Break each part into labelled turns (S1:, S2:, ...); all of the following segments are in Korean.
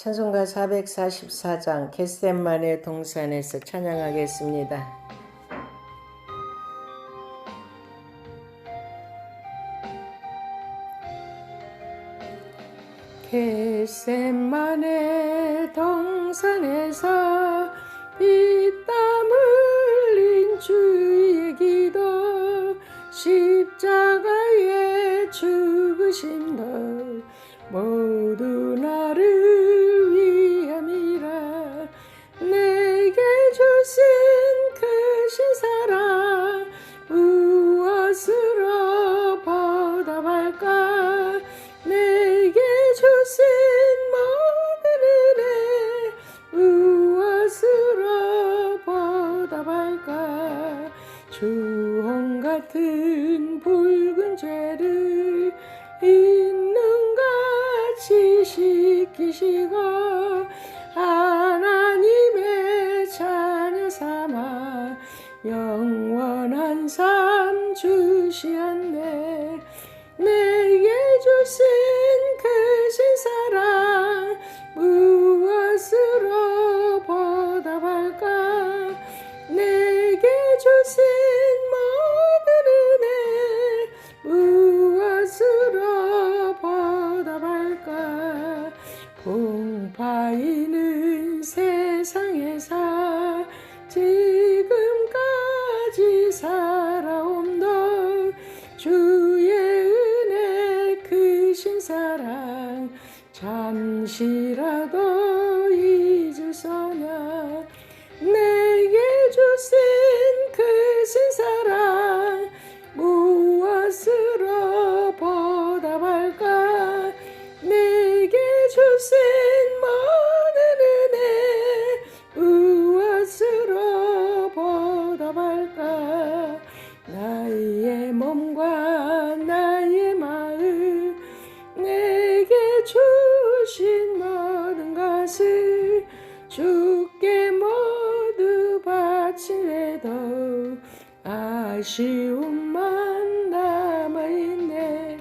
S1: 찬송가 444장 겟셈만의 동산에서 찬양하겠습니다. 겟셈만의 동산에서 피 주홍 같은 붉은 죄를 있는같이 씻기시고 하나님의 자녀 삼아 영원한 삶 주시었네. 내게 주신 공파이는 세상에서 지금까지 살아옴도 주의 은혜 크신 사랑. 잠시라도 잊으소냐 내 아쉬움만 남아있네.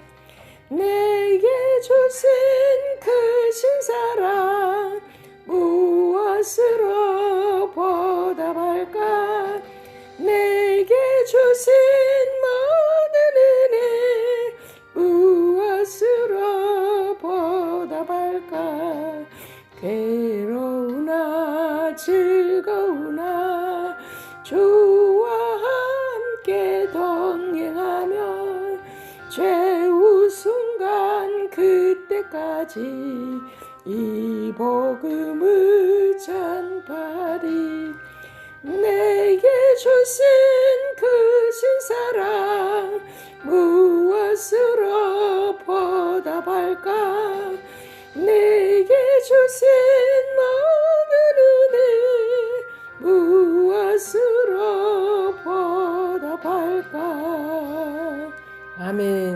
S1: 내게 주신 크신 사랑 무엇으로 보답할까? 내게 주신 모든 은혜 무엇으로 보답할까? 괴로우나 즐 때까지 이 복음을 전파리. 내게 주신 크신 사랑 무엇으로 보답할까? 내게 주신 모든 은혜 무엇으로 보답할까? 아멘